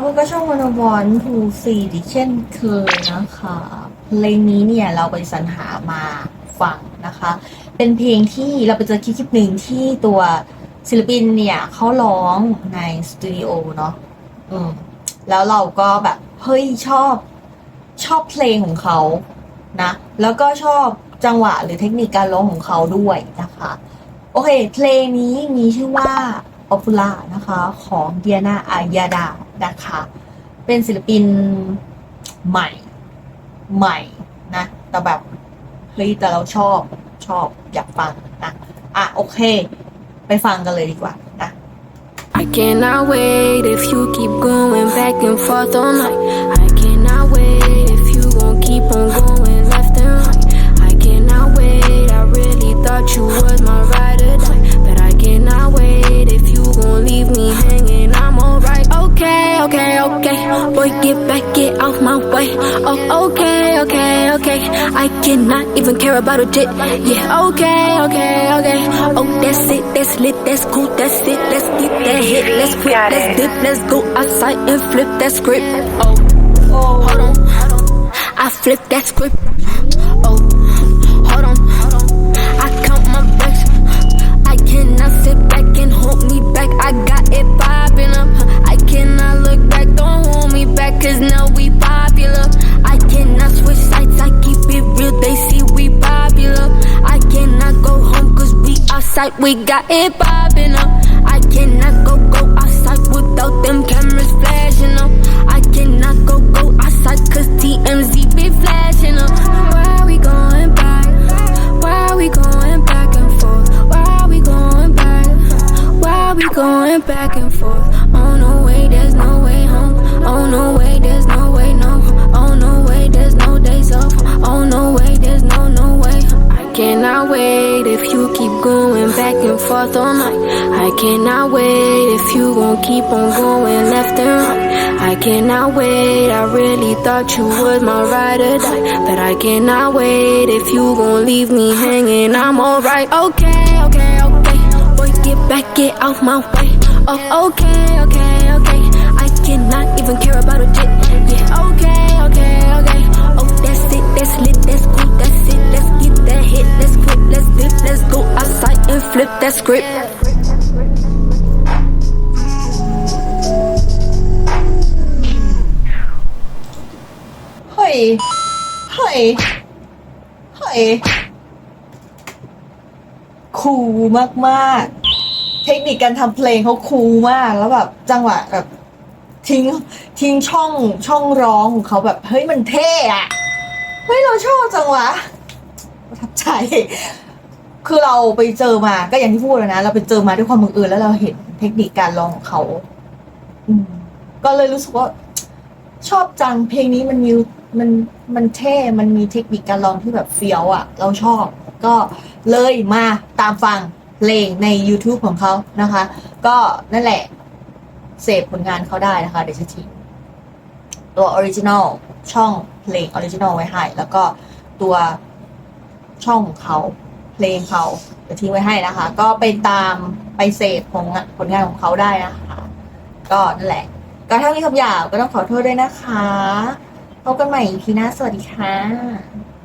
เราก็ช่องวันวอนทูซีดิเช่นเคยนะคะ เพลงนี้เนี่ยเราไปสรรหามาฟังนะคะ เป็นเพลงที่เราไปเจอคลิปคลิปหนึ่งที่ตัวศิลปินเนี่ยเขาร้องในสตูดิโอเนาะอืมแล้วเราก็แบบเฮ้ยชอบชอบเพลงของเขานะ แล้วก็ชอบจังหวะหรือเทคนิคการร้องของเขาด้วยนะคะ โอเค เพลงนี้มีชื่อว่า o p u l a นะคะ ของเดียนาอายาดา นะคะ เป็นศิลปินใหม่ใหม่นะ แต่แบบเฮ้ยแต่เราชอบชอบอยากฟังนะอะโอเค ไปฟังกันเลยดีกว่านะ I cannot wait if you keep going back and forth all night. I cannot wait if you gon' keep on going left and right. I cannot wait. I really thought you was Boy, get back, get off my way. Oh, okay, okay, okay. I cannot even care about a jet. Yeah, okay, okay, okay. Oh, that's it, that's lit, that's cool, that's it. Let's get that hit, let's quit, let's dip, let's go outside and flip that script. Oh, hold on, I flip that script. Oh, cause now we popular. I cannot switch sides, I keep it real, they see we popular. I cannot go home, cause we outside, we got it popping up. I cannot go, go outside without them cameras flashing up. I cannot go, go outside, cause TMZ be flashing up. Why are we going back? Why are we going back and forth? Why are we going back? Why are we going back and forth? On no way, there's no way home. On no way, back and forth all night. I cannot wait if you gon' keep on going left and right. I cannot wait, I really thought you was my ride or die. But I cannot wait if you gon' leave me hanging. I'm alright, okay, okay, okay. Boy, get back, get out my way. Oh, okay, okay, okay. I cannot even care about a jet. Yeah, okay. Flip that script. เฮ้ยเฮ้ยเฮ้ยคูลมากๆ เทคนิคการทำเพลงเขาคูลมาก แล้วแบบจังหวะแบบทิ้งทิ้งช่องช่องร้องของเขาแบบเฮ้ยมันเท่อะเฮ้ยเราชอบจังหวะประทับใจ คือเราไปเจอมาก็อย่างที่พูดแล้วนะ เราไปเจอมาด้วยความบังเอิญแล้วเราเห็นเทคนิคการร้องของเขา อืม ก็เลยรู้สึกว่า ชอบจังเพลงนี้มันมีมันมันเท่มันมีเทคนิคการร้องที่แบบเฟี้ยวอะ่ะ เราชอบ ก็เลยมาตามฟังเพลงใน YouTube ของเขานะคะ ก็นั่นแหละ เสพผลงานเขาได้นะคะ เดี๋ยวจะทิ้งตัวออริจินอลช่องเพลงออริจินอลไว้ให้แล้วก็ตัวช่องของเขา เพลงเขาจะทิ้งไว้ให้นะคะ ก็ไปตามไปเสพผลงานผลงานของเขาได้นะคะ ก็นั่นแหละ ก็เท่านี้คำหยาบก็ต้องขอโทษด้วยนะคะพบกันใหม่อีพีหน้าสวัสดีค่ะ